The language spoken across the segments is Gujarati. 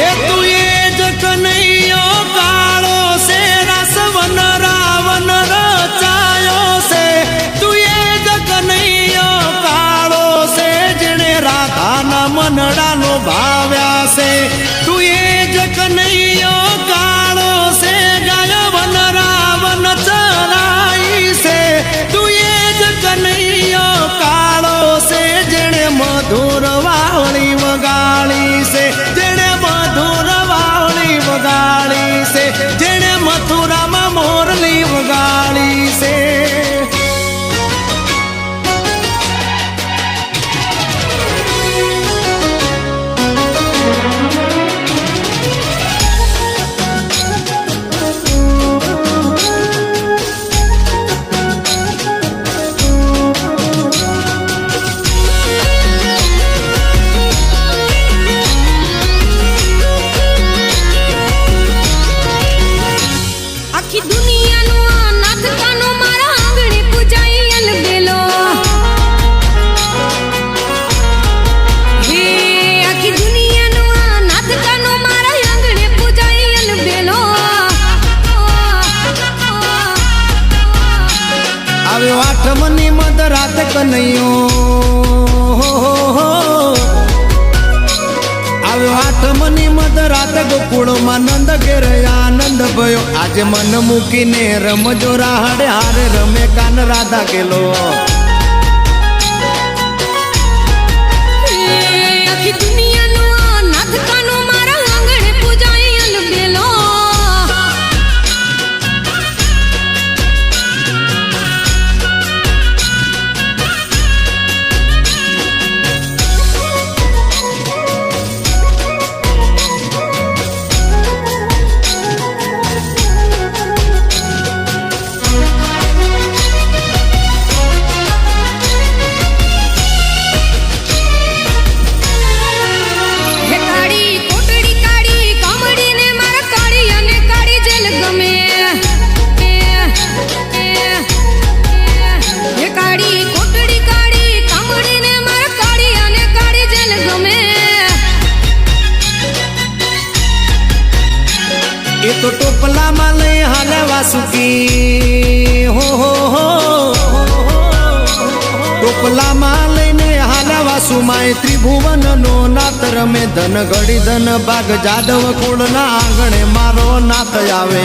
હે તું એ જ કનૈયો કાળો છે, રસવન, રાવન, રચાયો છે. તું એ જ કનૈયો કાળો છે, જેણે ભાવ આઠમની મધરાત કનૈયો. આવ્યો આઠમની મધરાત ગોકુળમાં નંદ ઘેર આનંદ ભયો. આજે મન મૂકીને રમજો રાહડે, હારે રમે કાન રાધા કેલો વાસુમાય ત્રિભુવન નો નાત રમે ધન ઘડી ધન બાગ જાદવ કુળ ના આંગણે મારો નાથ આવે.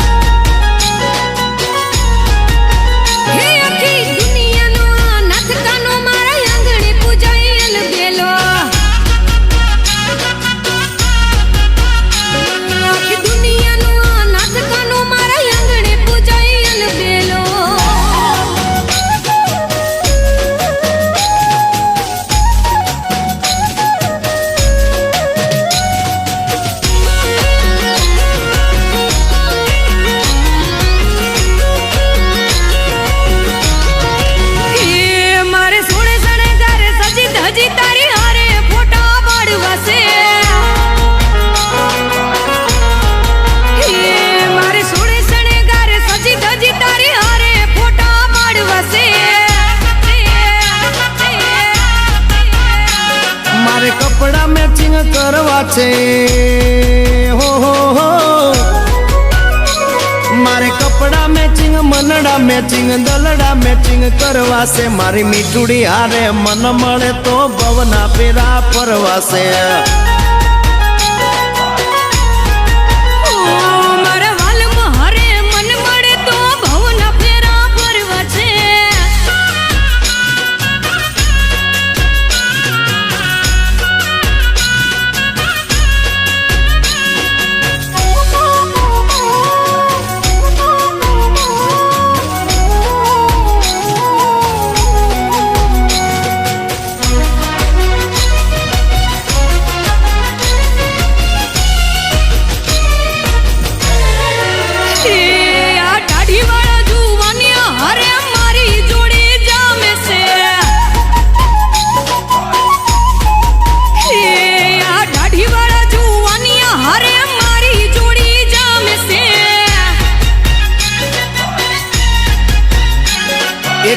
મેચિંગ દલડા મેચિંગ કરવાશે. મારી મીઠુડી હારે મન મળે તો ભવના પેરા ફરવાશે.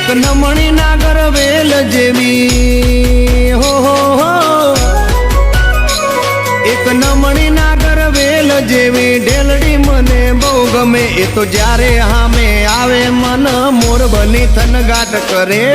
એક નમણી નાગર વેલ જેવી. હો હો હો. એક નમણી નાગર વેલ જેવી. ઢેલડી મને બહુ ગમે. એ તો જ્યારે હામે આવે મન, મોર બની થનગાટ કરે.